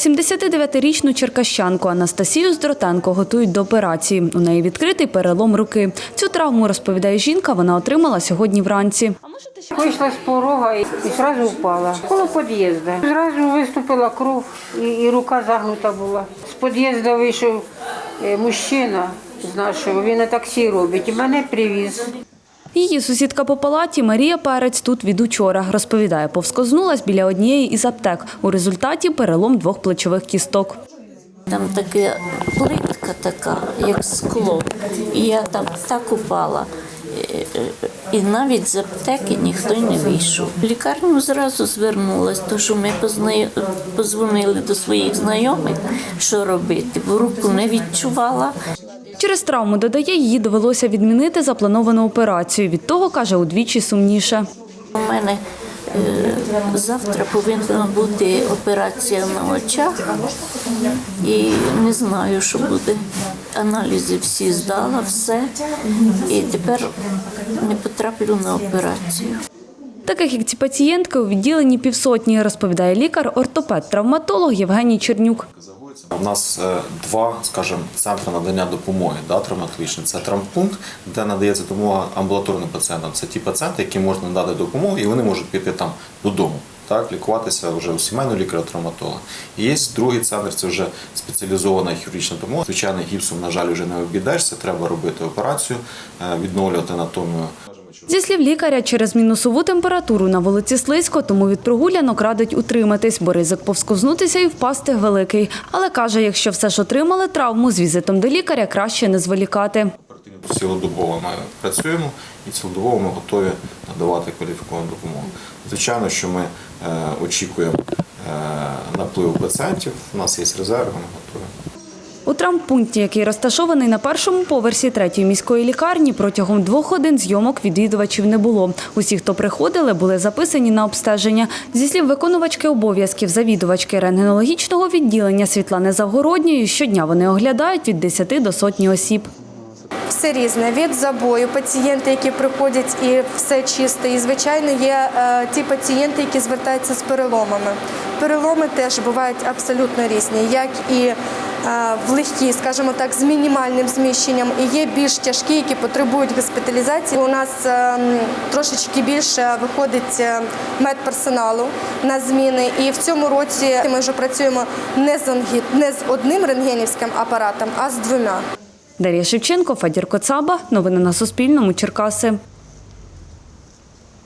79-річну черкащанку Анастасію Здротенко готують до операції. У неї відкритий перелом руки. Цю травму, розповідає жінка, вона отримала сьогодні вранці. Вийшла з порога і, зразу впала. Коло під'їзду. Зразу виступила кров і, і рука загнута була. З під'їзду вийшов е, мужчина з нашого, він на таксі робить і мене привіз. Її сусідка по палаті Марія Перець тут від учора. Розповідає, повскознулась біля однієї із аптек. У результаті перелом двох плечових кісток. Там така плитка така, як скло. І я там так упала. І навіть з аптеки ніхто не вийшов. В лікарню зразу звернулась, то що ми позвонили до своїх знайомих, що робити, бо руку не відчувала. Через травму, додає, її довелося відмінити заплановану операцію. Від того, каже, удвічі сумніше. У мене е, завтра повинна бути операція на очах, і не знаю, що буде. Аналізи всі здала, все, і тепер не потраплю на операцію. Таких, як ці пацієнтки, у відділенні півсотні, розповідає лікар, ортопед-травматолог Євгеній Чернюк. У нас е, два, скажімо, центри надання допомоги да, травматологічні. Це травмпункт, де надається допомога амбулаторним пацієнтам. Це ті пацієнти, які можна надати допомогу, і вони можуть піти там додому. Так, лікуватися вже у сімейного лікаря-травматолога. Є другий центр, це вже спеціалізована хірургічна допомога. Звичайно, гіпсом, на жаль, вже не обійдешся, треба робити операцію, е, відновлювати анатомію. Зі слів лікаря, через мінусову температуру на вулиці слизько, тому від прогулянок радить утриматись, бо ризик повскознутися і впасти великий. Але каже, якщо все ж отримали травму, з візитом до лікаря краще не зволікати. Цілодобово ми працюємо і цілодобово ми готові надавати кваліфіковану допомогу. Звичайно, що ми е, очікуємо е, напливу пацієнтів. У нас є резерви, ми готові. У травмпункті, який розташований на першому поверсі третьої міської лікарні, протягом двох годин зйомок відвідувачів не було. Усі, хто приходили, були записані на обстеження. Зі слів виконувачки обов'язків завідувачки рентгенологічного відділення Світлани Завгородньої, щодня вони оглядають від 10 до сотні осіб. Все різне від забою, пацієнти, які приходять і все чисто. І звичайно є е, ті пацієнти, які звертаються з переломами. Переломи теж бувають абсолютно різні, як і в легкі, скажімо так, з мінімальним зміщенням, і є більш тяжкі, які потребують госпіталізації. У нас е, трошечки більше виходить е, медперсоналу на зміни. І в цьому році ми вже працюємо не з онгі- не з одним рентгенівським апаратом, а з двома. Дар'я Шевченко, Федір Коцаба. Новини на Суспільному. Черкаси.